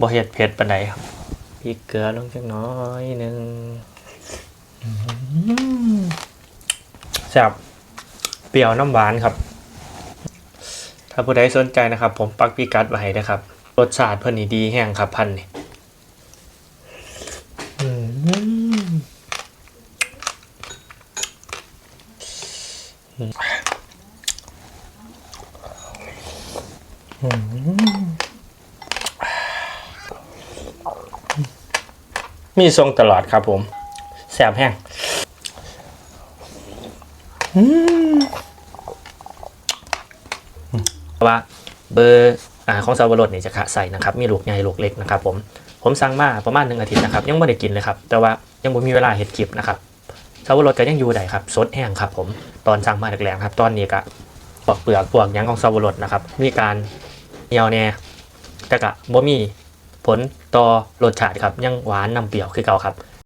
บ่เฮ็ดเผ็ดปานใดครับพริกเกลือลงจักน้อยหนึงแซ่บเปรี้ยวน้ำหวานครับ ถ้าผู้ใดสนใจนะครับ ผมปักพิกัดไว้ให้นะครับ รสชาติเพิ่นนี่ดีแห้งครับพันนี่อื้อหือ มีทรงตลอดครับผมแสบแห้งว่าเบอร์ของซาวรสนี่ยจะใส่นะครับ มีลูกใหญ่ลูกเล็กนะครับผมผมสั่งมาประมาณหนึ่งอาทิตย์นะครับยังไม่ได้กินเลยครับ แต่ว่ายังไม่มีเวลาเห็ดคลิปนะครับซาวรสก็ยังอยู่ได้ครับสดแห้งครับ ผมตอนสั่งมาแรกๆครับ ตอนนี้ก็ปอกเปลือกพวกยังของซาวรสนะครับ มีการเหี่ยวแน่แต่ก็บ่มี ผลต่อรสชาติครับยังหวานนำเปรี้ยวคือเก่าครับ